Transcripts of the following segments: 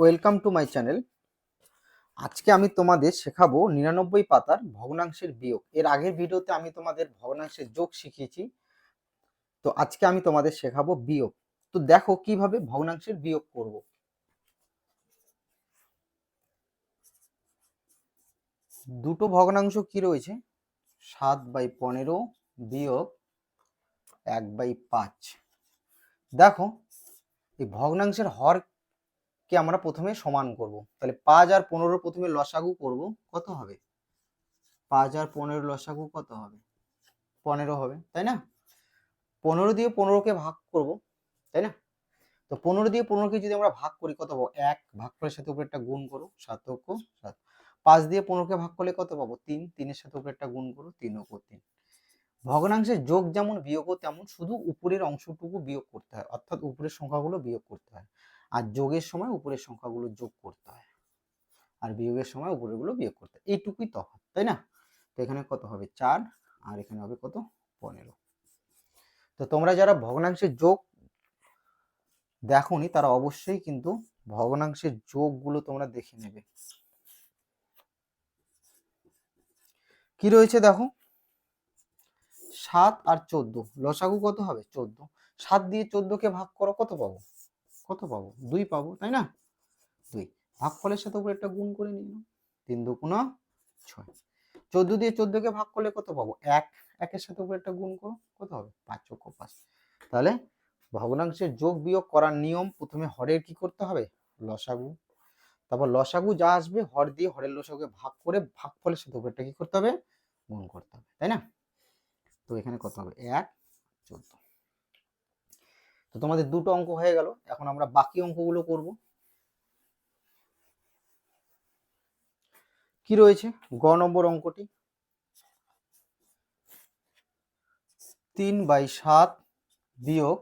Welcome to my channel. আজকে আমি তোমাদের শেখাবো নিরানব্বই পাতার ভগ্নাংশের বিয়োগ। এর আগের ভিডিওতে আমি তোমাদের ভগ্নাংশের যোগ শিখিয়েছি। তো আজকে আমি তোমাদের শেখাবো বিয়োগ। তো দেখো কীভাবে ভগ্নাংশের বিয়োগ করব। দুটো ভগ্নাংশ কি রয়েছে? সাত বাই পনেরো বিয়োগ এক বাই পাঁচ। দেখো, এই ভগ্নাংশের হর কে আমরা প্রথমে সমান করব। তাহলে পাঁচ আর পনেরো প্রথমে লসাগু করব, কত হবে? পাঁচ আর পনেরো লসাগু কত হবে? পনেরো হবে, তাই না? পনেরো দিয়ে পনেরোকে ভাগ করব, তাই না? তো পনেরো দিয়ে পনেরোকে যদি আমরা ভাগ করি, কত পাবো? এক, ভাগ করার সাথে উপরে একটা গুণ করো, সাত অক্ষ, সাত। পাঁচ দিয়ে পনেরোকে ভাগ করলে কত পাবো? তিন, তিনের সাথে উপরে একটা গুণ করো, তিন অক্ষ, তিন। ভগ্নাংশের যোগ যেমন, বিয়োগও তেমন, শুধু উপরের অংশটুকু বিয়োগ করতে হয়, অর্থাৎ উপরের সংখ্যাগুলো বিয়োগ করতে হয়। আর যোগের সময় উপরের সংখ্যাগুলো যোগ করতে হয়। আর বিয়োগের সময় উপরেরগুলো বিয়োগ করতে হয়। এইটুকুই তফাৎ, তাই না? তো এখানে কত হবে? চার, আর এখানে হবে কত? পনেরো। তো তোমরা যারা ভগ্নাংশের যোগ দেখোনি, তারা অবশ্যই কিন্তু ভগ্নাংশের যোগগুলো তোমরা দেখে নেবে। কি রয়েছে দেখো? সাত আর চোদ্দ। লসাগু কত হবে? চোদ্দ। সাত দিয়ে চোদ্দকে ভাগ করো, কত পাবো? কত পাবো? দুই পাবো, তাই না? দুই। ভাগফলের সাথে উপরে একটা গুণ করে নাও। তিন দুগুণ ছয়। চোদ্দ দিয়ে চোদ্দকে ভাগ করলে কত পাবো? এক। একের সাথে উপরে একটা গুণ করো, কত হবে? পাঁচ চোখ পাঁচ। তাহলে ভগ্নাংশের যোগ বিয়োগ করার নিয়ম প্রথমে হরের কি করতে হবে? লসাগু। তারপর লসাগু যা আসবে, হর দিয়ে হরের লসাগুকে ভাগ করে ভাগফলের সাথে উপরেটা কি করতে হবে? গুণ করতে হবে, তাই না? তো এখানে কত হবে? এক, চোদ্দ। তো তোমাদের দুটো অঙ্ক হয়ে গেল, এখন আমরা বাকি অঙ্কগুলো করব। কি রয়েছে? গ নম্বর অঙ্কটি। তিন বাই সাত বিয়োগ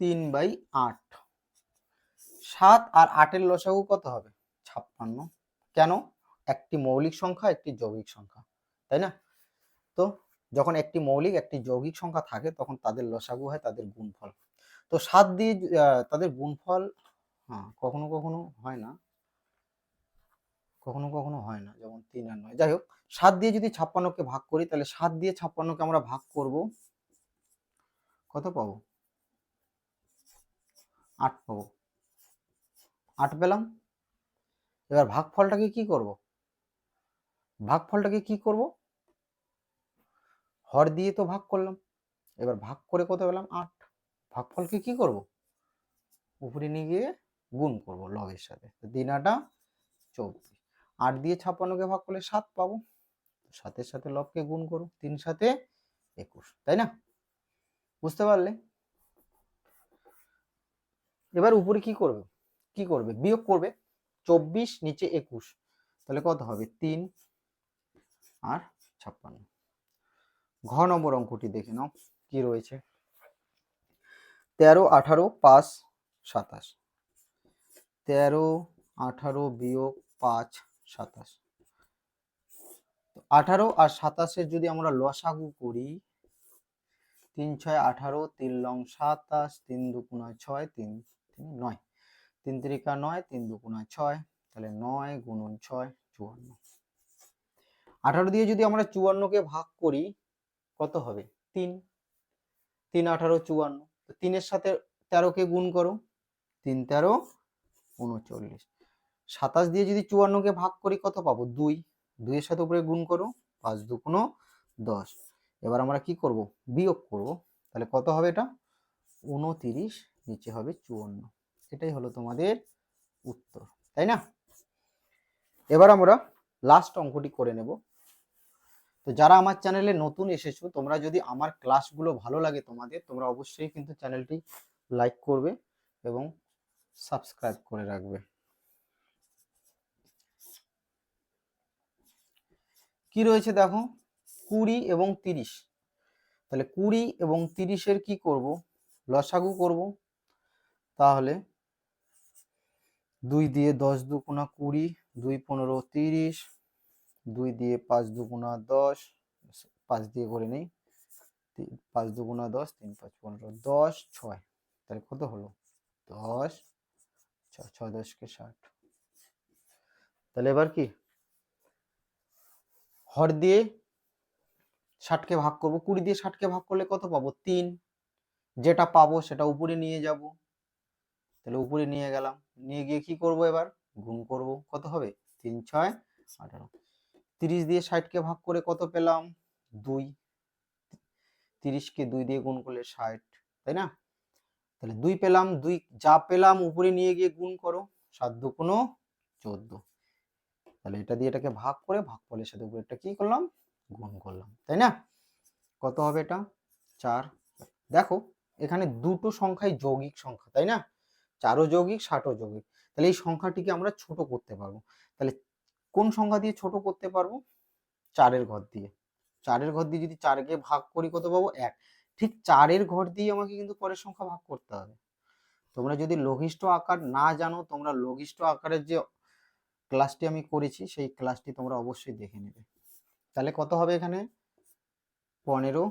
তিন বাই আট। সাত আর আটের লসাগু কত হবে? ছাপ্পান্ন। কেন? একটি মৌলিক সংখ্যা, একটি যৌগিক সংখ্যা, তাই না? তো যখন একটি মৌলিক, একটি যৌগিক সংখ্যা থাকে, তখন তাদের লসাগু হয়, তাদের গুণফল। তো সাত দিয়ে তাদের গুণফল হ্যাঁ কখনো কখনো হয় না। কখনো কখনো হয় না, যেমন তিন আর নয়। যাই হোক, সাত দিয়ে যদি ছাপ্পান্নকে ভাগ করি, তাহলে সাত দিয়ে ছাপ্পান্নকে আমরা ভাগ করব। কত পাবো? আট পাবো। আট পেলাম? এবার ভাগফলটাকে কি করব? ভাগফলটাকে কি করব? হর দিয়ে তো ভাগ করলাম। এবার ভাগ করে কত পেলাম? আট। ভাগফলকে কি করব? উপরে নিয়ে গিয়ে গুণ করব লগের সাথে। তিন আটা চব্বিশ। আট দিয়ে ছাপ্পান্নকে ভাগ করলে সাত পাবো। সাতের সাথে লবকে গুণ করো। তিন সাথে একুশ। তাই না? বুঝতে পারলে? এবার উপরে কি করবে? কি করবে? বিয়োগ করবে। চব্বিশ নিচে একুশ। তাহলে কত হবে? তিন আর ছাপ্পান্ন। ঘ নম্বর অঙ্কটি দেখে নাও, কি রয়েছে? তেরো, আঠারো, পাঁচ, সাতাশ। তেরো, আঠারো বিয়োগ পাঁচ, সাতাশ। আঠারো আর সাতাশের যদি আমরা লসাগু করি, তিন ছয় আঠারো, তিন লং সাতাশ, তিন দুকুণা ছয়, তিন তিন নয়। তিন তিরিকা নয়, তিন দুকুণা ছয়, তাহলে নয় গুণন ছয়, চুয়ান্ন। আঠারো দিয়ে যদি আমরা চুয়ান্নকে ভাগ করি কত হবে? তিন। তিন, আঠারো, চুয়ান্ন। তিনের সাথে তেরোকে গুণ করো। তিন, তেরো, উনচল্লিশ। সাতাশ দিয়ে যদি চুয়ান্নকে ভাগ করি, কত পাবো? দুই। দুইয়ের সাথে উপরে গুণ করো, পাঁচ দুগুণ দশ। এবার আমরা কি করব? বিয়োগ করব। তাহলে কত হবে এটা? উনতিরিশ, নিচে হবে চুয়ান্ন। এটাই হলো তোমাদের উত্তর। তাই না? এবার আমরা লাস্ট অঙ্কটি করে নেব। তো যারা আমার চ্যানেলে নতুন এসেছ, তোমরা যদি আমার ক্লাসগুলো ভালো লাগে তোমাদের, তোমরা অবশ্যই কিন্তু চ্যানেলটি লাইক করবে এবং সাবস্ক্রাইব করে রাখবে। কি রয়েছে দেখো? কুড়ি এবং তিরিশ। তাহলে কুড়ি এবং তিরিশের কি করব? লসাগু করব। তাহলে দুই দিয়ে দশ দুগুণা কুড়ি, দুই পনেরো তিরিশ দুই দিয়ে পাঁচ দুগুণা দশ, পাঁচ দিয়ে করে নেই পাঁচ দুগুণা দশ, তিন, পাঁচ, পনেরো, দশ, ছয়। তাহলে কত হলো? দশ, ছয় ছয় দশকে ষাট। তাহলে এবার কি? হর দিয়ে ষাটকে ভাগ করব, কুড়ি দিয়ে ষাটকে ভাগ করলে কত পাবো? তিন। যেটা পাবো সেটা উপরে নিয়ে যাব। তাহলে উপরে নিয়ে গেলাম। নিয়ে গিয়ে কি করব এবার? গুণ করব। কত হবে? তিন, ছয়, আঠারো। তিরিশ দিয়ে ষাটকে ভাগ করে কত পেলাম? দুই। তিরিশকে দুই দিয়ে গুণ করলে ষাট, তাই না? তাহলে দুই পেলাম, দুই যা পেলাম উপরে নিয়ে গিয়ে গুণ করো, সাত দুগুণ চোদ্দ। তাহলে এটা দিয়ে এটাকে ভাগ করে ভাগ ফলের সাথে উপরেরটা কি করলাম? গুণ করলাম, তাই না? কত হবে এটা? চার। দেখো, এখানে দুটো সংখ্যাই যৌগিক সংখ্যা, তাই না? চারও যৌগিক, ষাটও যৌগিক। তাহলে এই সংখ্যাটিকে আমরা ছোট করতে পারব। তাহলে কোন সংখ্যা দিয়ে ছোট করতে পারব? চারের ঘর দিয়ে। চারের ঘর দিয়ে যদি চারকে ভাগ করি কত পাবো? এক। ঠিক চারের ঘর দিয়ে আমাকে কিন্তু পরের সংখ্যা ভাগ করতে হবে। তোমরা যদি লঘিষ্ঠ আকার না জানো, তোমরা লঘিষ্ঠ আকারের যে ক্লাসটি আমি করেছি, সেই ক্লাসটি তোমরা অবশ্যই দেখে নেবে। তাহলে কত হবে এখানে? পনেরো।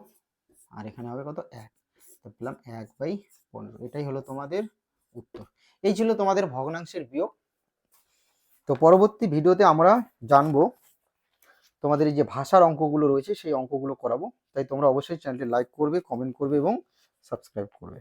আর এখানে হবে কত? এক। তো পেলাম এক বাই পনেরো। এটাই হলো তোমাদের উত্তর। এই ছিল তোমাদের ভগ্নাংশের বিয়োগ। তো পরবর্তী ভিডিওতে আমরা জানব তোমাদের এই যে ভাষার অঙ্কগুলো রয়েছে, সেই অঙ্কগুলো করাবো। তাই তোমরা অবশ্যই চ্যানেলটি লাইক করবে কমেন্ট করবে এবং সাবস্ক্রাইব করবে।